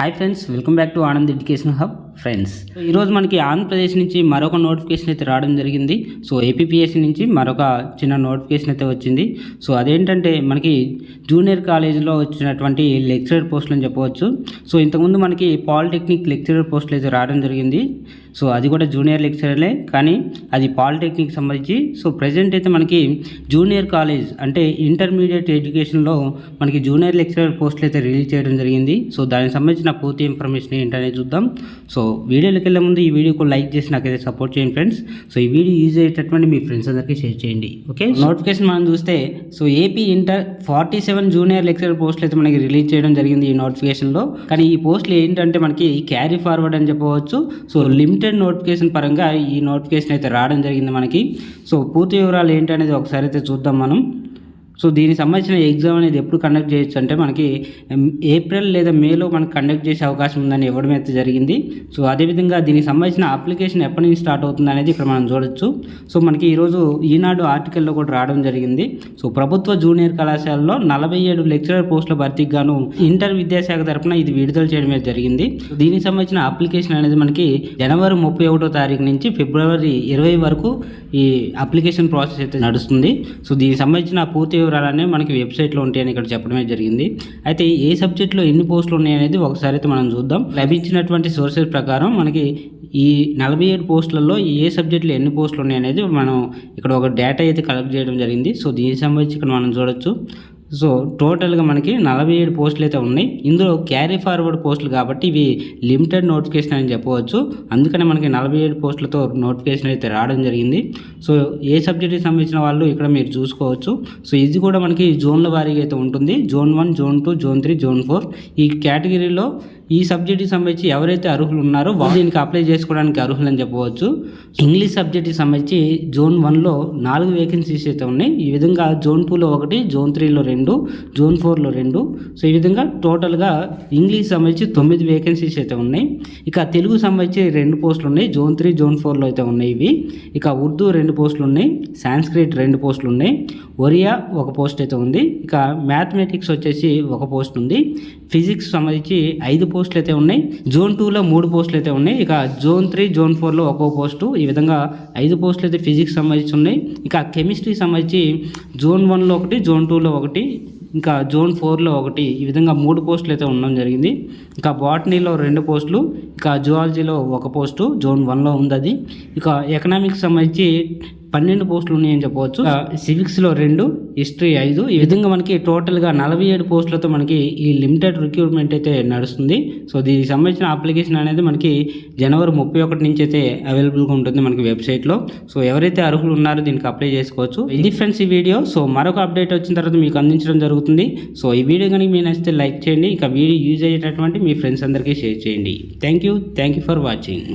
Hi friends, welcome back to Anand Education Hub. Friends. ఈరోజు మనకి ఆంధ్రప్రదేశ్ నుంచి మరొక నోటిఫికేషన్ అయితే రావడం జరిగింది. సో ఏపీపీఎస్సీ నుంచి మరొక చిన్న నోటిఫికేషన్ అయితే వచ్చింది. సో అదేంటంటే మనకి జూనియర్ కాలేజీలో వచ్చినటువంటి లెక్చరర్ పోస్టులు అని చెప్పవచ్చు. సో ఇంతకుముందు మనకి పాలిటెక్నిక్ లెక్చరర్ పోస్టులు అయితే రావడం జరిగింది. సో అది కూడా జూనియర్ లెక్చరర్లే. కానీ అది పాలిటెక్నిక్ సంబంధించి. సో ప్రజెంట్ అయితే మనకి జూనియర్ కాలేజ్ అంటే ఇంటర్మీడియట్ ఎడ్యుకేషన్లో మనకి జూనియర్ లెక్చరర్ పోస్టులు అయితే రిలీజ్ చేయడం జరిగింది. సో దానికి సంబంధించిన పూర్తి ఇన్ఫర్మేషన్ ఏంటనేది చూద్దాం. సో వీడియోలోకి వెళ్ళే ముందు ఈ వీడియోకు లైక్ చేసి నాకైతే సపోర్ట్ చేయండి ఫ్రెండ్స్ సో ఈ వీడియో యూజ్ అయ్యేటటువంటి మీ ఫ్రెండ్స్ అందరికీ షేర్ చేయండి. ఓకే నోటిఫికేషన్ మనం చూస్తే so AP inter forty seven junior lecturer పోస్టులు అయితే మనకి రిలీజ్ చేయడం జరిగింది ఈ నోటిఫికేషన్లో కానీ ఈ పోస్టులు ఏంటంటే మనకి క్యారీ ఫార్వర్డ్ అని చెప్పవచ్చు. సో లిమిటెడ్ నోటిఫికేషన్ పరంగా ఈ నోటిఫికేషన్ అయితే రావడం జరిగింది మనకి. సో పూర్తి వివరాలు ఏంటనేది ఒకసారి అయితే చూద్దాం మనం. సో దీనికి సంబంధించిన ఎగ్జామ్ అనేది ఎప్పుడు కండక్ట్ చేయొచ్చు అంటే మనకి ఏప్రిల్ లేదా మేలో మనకి కండక్ట్ చేసే అవకాశం ఉందని ఇవ్వడం అయితే జరిగింది. సో అదేవిధంగా దీనికి సంబంధించిన అప్లికేషన్ ఎప్పటి నుంచి స్టార్ట్ అవుతుంది అనేది ఇక్కడ మనం చూడొచ్చు. సో మనకి ఈరోజు ఈనాడు ఆర్టికల్లో కూడా రావడం జరిగింది. సో ప్రభుత్వ జూనియర్ కళాశాలలో నలభై ఏడు లెక్చరర్ పోస్టుల భర్తీకి గాను ఇంటర్ విద్యాశాఖ తరఫున ఇది విడుదల చేయడం అయితే జరిగింది దీనికి సంబంధించిన అప్లికేషన్ అనేది మనకి జనవరి ముప్పై ఒకటో తారీఖు నుంచి ఫిబ్రవరి ఇరవై వరకు ఈ అప్లికేషన్ ప్రాసెస్ అయితే నడుస్తుంది. సో దీనికి సంబంధించిన పూర్తి వివరాలన్నీ మనకి వెబ్సైట్లో ఉంటాయని ఇక్కడ చెప్పడమే జరిగింది. అయితే ఏ సబ్జెక్ట్లో ఎన్ని పోస్టులు ఉన్నాయనేది ఒకసారి అయితే మనం చూద్దాం. లభించినటువంటి సోర్సెస్ ప్రకారం మనకి ఈ నలభై ఏడు పోస్టులలో ఏ సబ్జెక్టులో ఎన్ని పోస్టులు ఉన్నాయనేది మనం ఇక్కడ ఒక డేటా అయితే కలెక్ట్ చేయడం జరిగింది. సో దీనికి సంబంధించి ఇక్కడ మనం చూడొచ్చు. సో టోటల్గా మనకి నలభై ఏడు పోస్టులు అయితే ఉన్నాయి. ఇందులో క్యారీ ఫార్వర్డ్ పోస్టులు కాబట్టి ఇవి లిమిటెడ్ నోటిఫికేషన్ అని చెప్పవచ్చు. అందుకనే మనకి నలభై ఏడు పోస్టులతో నోటిఫికేషన్ అయితే రావడం జరిగింది. సో ఏ సబ్జెక్ట్కి సంబంధించిన వాళ్ళు ఇక్కడ మీరు చూసుకోవచ్చు. సో ఇది కూడా మనకి జోన్ల వారీగా అయితే ఉంటుంది. Zone one zone two zone three zone four. ఈ కేటగిరీలో ఈ సబ్జెక్ట్కి సంబంధించి ఎవరైతే అర్హులు ఉన్నారో వాళ్ళు దీనికి అప్లై చేసుకోవడానికి అర్హులు అని చెప్పవచ్చు ఇంగ్లీష్ సబ్జెక్ట్కి సంబంధించి జోన్ వన్లో నాలుగు వేకెన్సీస్ అయితే ఉన్నాయి. ఈ విధంగా జోన్ టూలో ఒకటి జోన్ త్రీలో రెండు జోన్ ఫోర్లో రెండు. సో ఈ విధంగా టోటల్గా ఇంగ్లీష్ సంబంధించి తొమ్మిది వేకెన్సీస్ అయితే ఉన్నాయి. ఇక తెలుగు సంబంధించి రెండు పోస్టులు ఉన్నాయి. జోన్ త్రీ జోన్ ఫోర్లో అయితే ఉన్నాయి ఇవి. ఇక ఉర్దూ రెండు పోస్టులు ఉన్నాయి. సాంస్క్రిట్ రెండు పోస్టులు ఉన్నాయి. ఒరియా ఒక పోస్ట్ అయితే ఉంది. ఇక మ్యాథమెటిక్స్ వచ్చేసి ఒక పోస్ట్ ఉంది. ఫిజిక్స్ సంబంధించి ఐదు పోస్టులు అయితే ఉన్నాయి. జోన్ టూలో మూడు పోస్టులు అయితే ఉన్నాయి. ఇక జోన్ త్రీ జోన్ ఫోర్లో ఒక్కో పోస్టు. ఈ విధంగా ఐదు పోస్టులు అయితే ఫిజిక్స్ సంబంధించి ఉన్నాయి. ఇక కెమిస్ట్రీ సంబంధించి జోన్ వన్లో ఒకటి జోన్ టూలో ఒకటి ఇంకా జోన్ ఫోర్లో ఒకటి ఈ విధంగా మూడు పోస్టులు అయితే ఉండడం జరిగింది. ఇంకా బాటనీలో రెండు పోస్టులు ఇంకా జువాలజీలో ఒక పోస్టు జోన్ వన్లో ఉంది అది. ఇక ఎకనామిక్స్ సంబంధించి పన్నెండు పోస్టులు ఉన్నాయని చెప్పవచ్చు. సివిక్స్లో రెండు హిస్టరీ ఐదు. ఈ విధంగా మనకి టోటల్గా నలభై ఏడు పోస్టులతో మనకి ఈ లిమిటెడ్ రిక్రూట్మెంట్ అయితే నడుస్తుంది. సో దీనికి సంబంధించిన అప్లికేషన్ అనేది మనకి జనవరి ముప్పై ఒకటి నుంచి అయితే అవైలబుల్గా ఉంటుంది మనకి వెబ్సైట్లో సో ఎవరైతే అర్హులు ఉన్నారో దీనికి అప్లై చేసుకోవచ్చు. ఇది ఫ్రెండ్స్ ఈ వీడియో సో మరొక అప్డేట్ వచ్చిన తర్వాత మీకు అందించడం జరుగుతుంది. సో ఈ వీడియో కనుక మీకు నచ్చితే లైక్ చేయండి. ఇక వీడియో యూజ్ అయ్యేటటువంటి మీ ఫ్రెండ్స్ అందరికీ షేర్ చేయండి. Thank you thank you for watching